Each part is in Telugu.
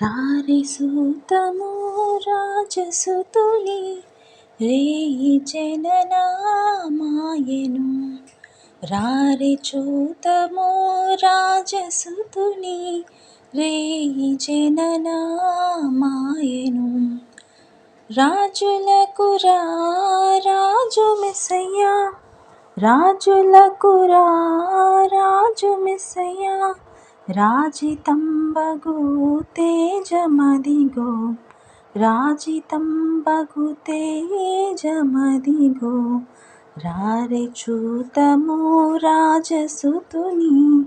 రారి సూతము రాజసుతుని రేయి జననామాయను. రారి చూతము రాజసుతుని రేయి జననామాయను. రాజులకు రాజు మిసయ్యా రాజులకు రాజు మిసయ్యా రాజితంబగు తేజమదిగో రాజితంబగు తేజమదిగో రారె చూతము రాజసుతుని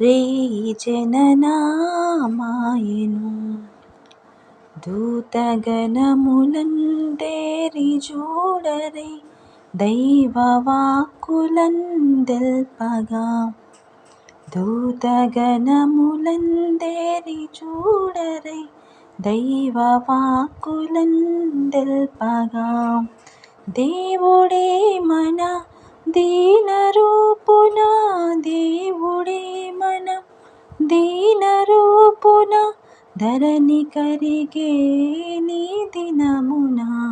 రే జననామాయను. దూతగణములందేరి చూడరే దైవవాక్కులందెల్పగా. దూతగణములందేరి చూడరై దైవ వాక్కులందెల్పగా దేవుడే మన దీన రూపున దేవుడే మన దీన రూపున ధరణి కరిగే నీ దినమున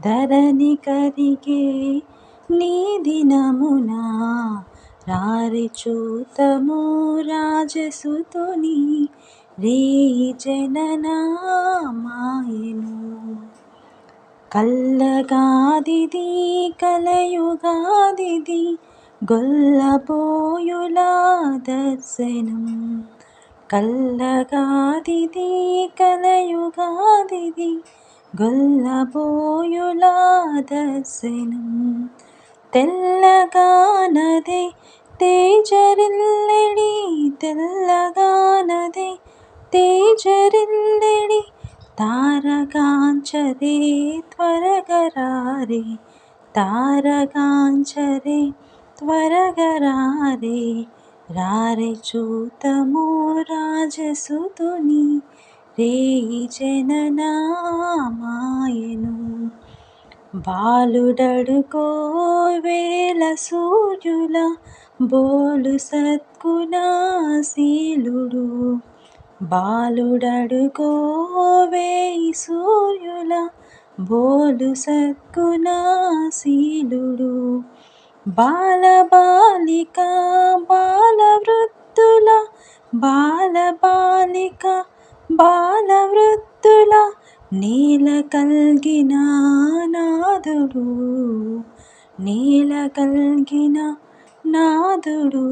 ధరణి కరిగే నీ దినమునా. రారి చూతము రాజసుతుని రే జననా మాయను. కల్లగాదిది కలయుగాదిది గొల్లబోయులా దర్శనం. కల్లగాదిది కలయుగాదిది గొల్లబోయులా దర్శనం. తెల్లగానదే తేజరిల్లెడి తెల్లగానదే తేజరిల్లెడి తారగాంచరే త్వరగరారే తారగాంచరే త్వరగరారే రారే చూతము రాజసుతుని రేయి జననామాయను బాలుడడుకో వేల సూర్యుల బోలు సద్గుణశీలుడు. బాలుడడుకో వేయి సూర్యుల బోలు సద్గుణశీలుడు. బాలబాలిక బాలవృద్ధుల బాలబాలిక బాలవృద్ధుల నేల కల్గిన నాదుడు నేల కల్గిన నాదుడు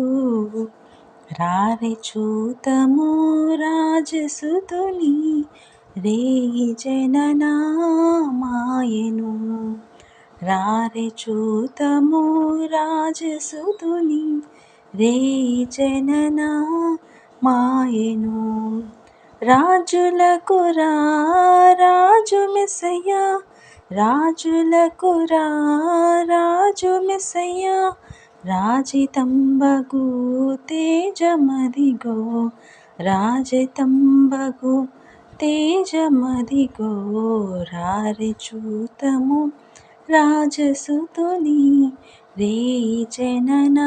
రారి చూతము రాజసుతుని రేయి జననా మాయను. రారి చూతము రాజసుతుని రేయి జననా మాయను. రాజులకు రాజు మెసయ్యా రాజులకు రాజు మెసయ్యా రాజితంబగు తేజమదిగో రాజతంబగు తేజమదిగో రారి చూతము రాజసుతుని రే జననామాయను